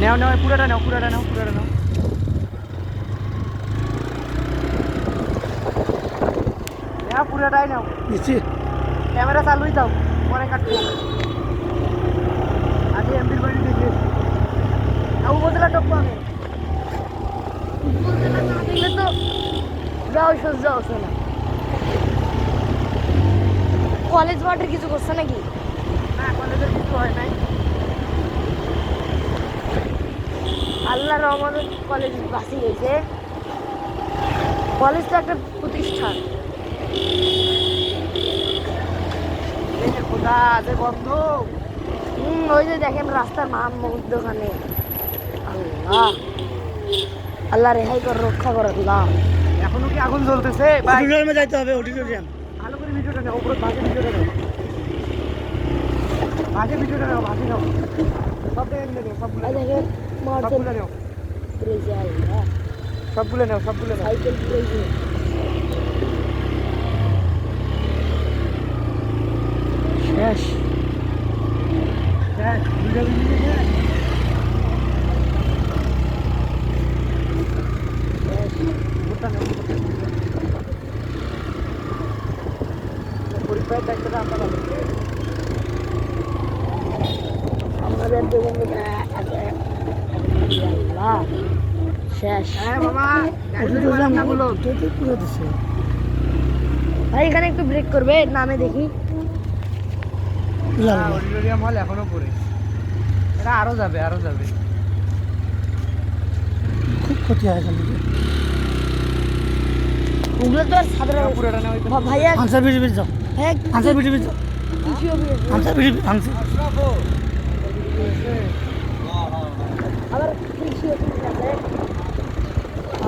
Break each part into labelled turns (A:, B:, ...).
A: নেও নেও পুরোটা নাও পুরোটা নাও পুরোটা নাও। নেও পুরোটাই নাও।
B: নিচ্ছি
A: ক্যামেরা চালুই দাও পরে কাটবো। আগে এমবির বাড়ি দেখে উপজেলা টপ পাবে।
C: উপজেলা না তো যাও সহ্য হচ্ছে না কলেজ মাঠের কিছু করছে নাকি?
A: না কলেজের কিছু হয় নাই।
C: আল্লাহ রহমানের কলেজ বাসি হয়েছে কলেজ তো একটা প্রতিষ্ঠান।
A: যে খোদা
C: হুম ওই যে দেখেন রাস্তার মাম দোকানে। আল্লাহ। আল্লাহ রেহাই কর রক্ষা কর আল্লাহ
A: এখনও কি আগুন জ্বলতেছে?
B: অডিটোরিয়ামে যাইতে হবে অডিটোরিয়াম
A: ভালো করে ভিডিওটা নাও উপরে বাজে ভিডিওটা নাও। বাজে ভিডিওটা নাও বাজে নাও। সব দেখে নাও সবগুলো।
C: এই দেখেন। মার্চেল
A: সবগুলো নাও।
C: পুরেছে আল্লাহ
A: সবগুলো নাও সবগুলো নাও।
C: সাইকেল পুরেছে
A: শেষ। শেষ। উপরটা নাও, উপরটা
C: শেষ।
A: হ্যাঁ
C: ভাই এখানে একটু ব্রেক করবে নামে দেখি।
A: অডিটোরিয়াম হল এখনও পড়ে। এটা আরও যাবে আরও যাবে।
B: খুব ক্ষতি হয় এখানে
C: ওগুলো তো আর সাধারণ
A: পুরোটা না
C: ভাইয়া
B: আনসার বিড়ি বিড়ি যাও।
C: হ্যাঁ
B: আনসার বিড়ি বিড়ি যাও। আনসার বিড়ি আনসার
C: আবার কৃষি অফিস আছে
B: আনসার বিড়ি বিড়ি
C: বেশ।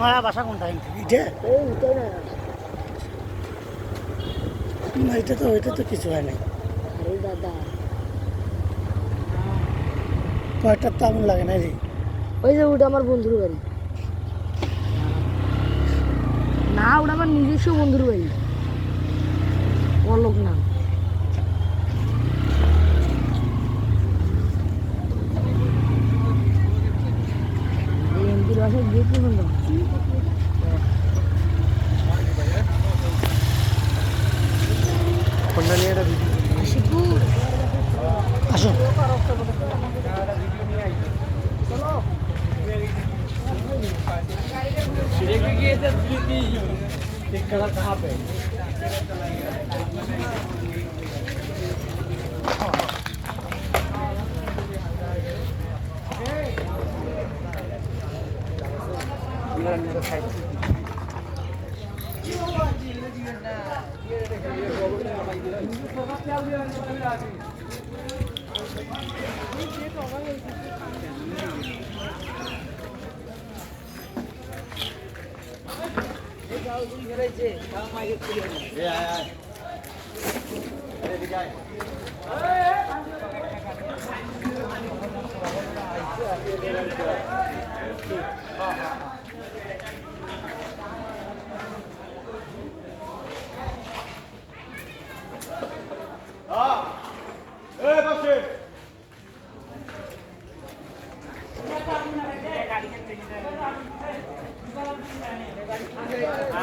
B: নয়া বাসা কোনটা এটা
C: এই উঠেই না
B: না, এটা তো ওইটা তো কিছু হয় নাই। কয়েকটা তো আগুন লাগে না রে
C: ওই যে ওটা আমার বন্ধুর বাড়ি। না ওটা আমার নিজস্ব বন্ধুর বাড়ি। অলোক নাম।
A: কোনটা নিয়ে এটা ভিডিও
C: আশিপুর
B: আসো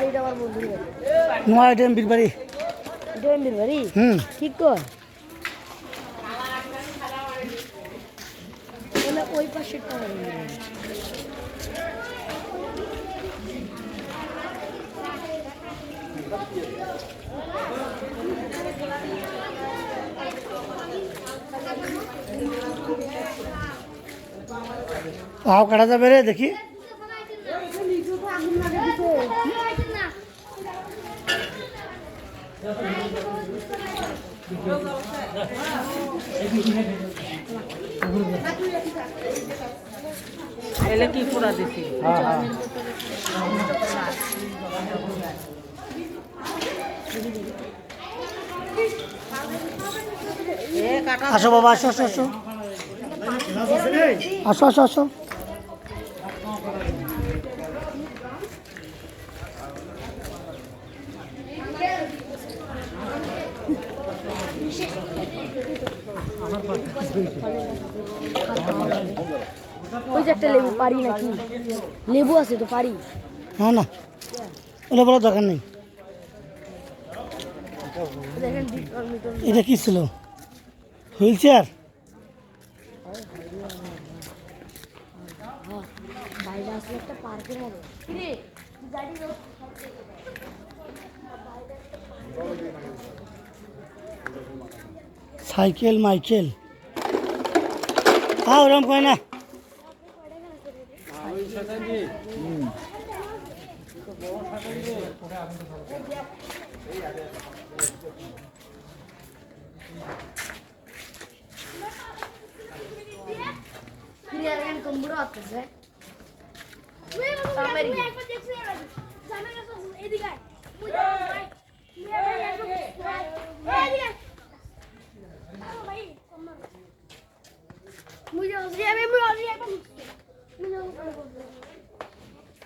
C: এইটা আমার বন্ধুর বাড়ি
B: নয়া ড্যাম বীরবাড়ি
C: এটা এমপির বাড়ি
B: হুম
C: ঠিক কর ওই পাশে
B: পাও কাটা যাবে রে দেখি।
A: এলে কি পুরা দিছি?
B: হ্যাঁ হ্যাঁ।
A: এ কাটা
B: আসো বাবা আসো আসো আসো। আসো আসো আসো।
C: ওই যে একটা লেবু পারি নাকি? লেবু আছে তো পারি?
B: হ্যাঁ না। ওটা বলার দরকার নেই। এটা কি ছিল? Wheelchair?
C: বাইরে আসলে একটা পার্কের মতো। গাড়ি
B: সাইকেল মাইকেল। হ্যাঁ ওরকম কয় না।
C: কিরে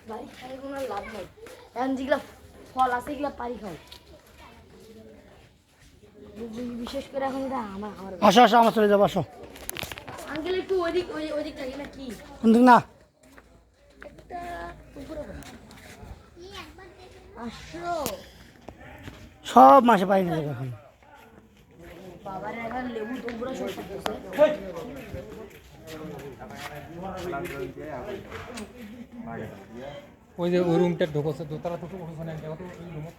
C: বাড়ি খাই কোনো লাভ নাই। এখন যেগুলো ফল আছে এগুলো পারি খাও বিশেষ করে এখন এটা আমার আমার
B: আসো আসো আমার চলে যাব আসো।
C: আঙ্কেল একটু ওইদিক ওই ওইদিক থাকি না কি?
B: না?
C: একটা উপরে আসো।
B: সব মাসে পাই না এখন।
C: বাবার এখন লেবু তোমরা সব করতেছে
D: ওই যে ওই রুমটা ঢোকছে দোতলা তো ওখানে দেখো তো ওই রুমত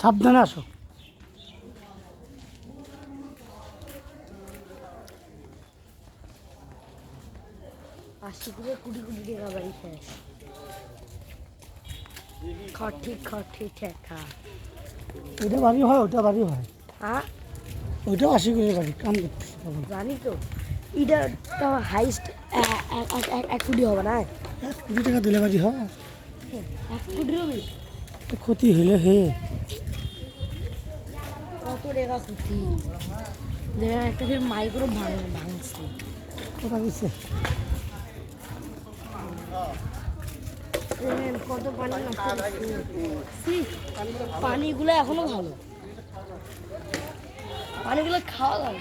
B: সাবধানে আসো।
C: করে কুড়ি কুড়ি টাকা বাড়ি শেষ। খটি খটি ঠেকা।
B: ওইটা বাড়ি হয় ওটা বাড়ি হয়।
C: হ্যাঁ?
B: ওইটাও আশি করে বাড়ি কাম করতেছে
C: জানি তো। এটা তো হাইস্ট এক কোটি হবে না?
B: এক কোটি টাকা দিলে বাড়ি হয়।
C: এক কোটিরও বেশি?
B: ক্ষতি হইলে হে।
C: কত টাকা ক্ষতি? একটা ফির মাইক্রো ভাঙ ভাঙছে।
B: কথা
C: দেখেন কত পানি পানিগুলো এখনও ভালো। পানিগুলো খাওয়া দাও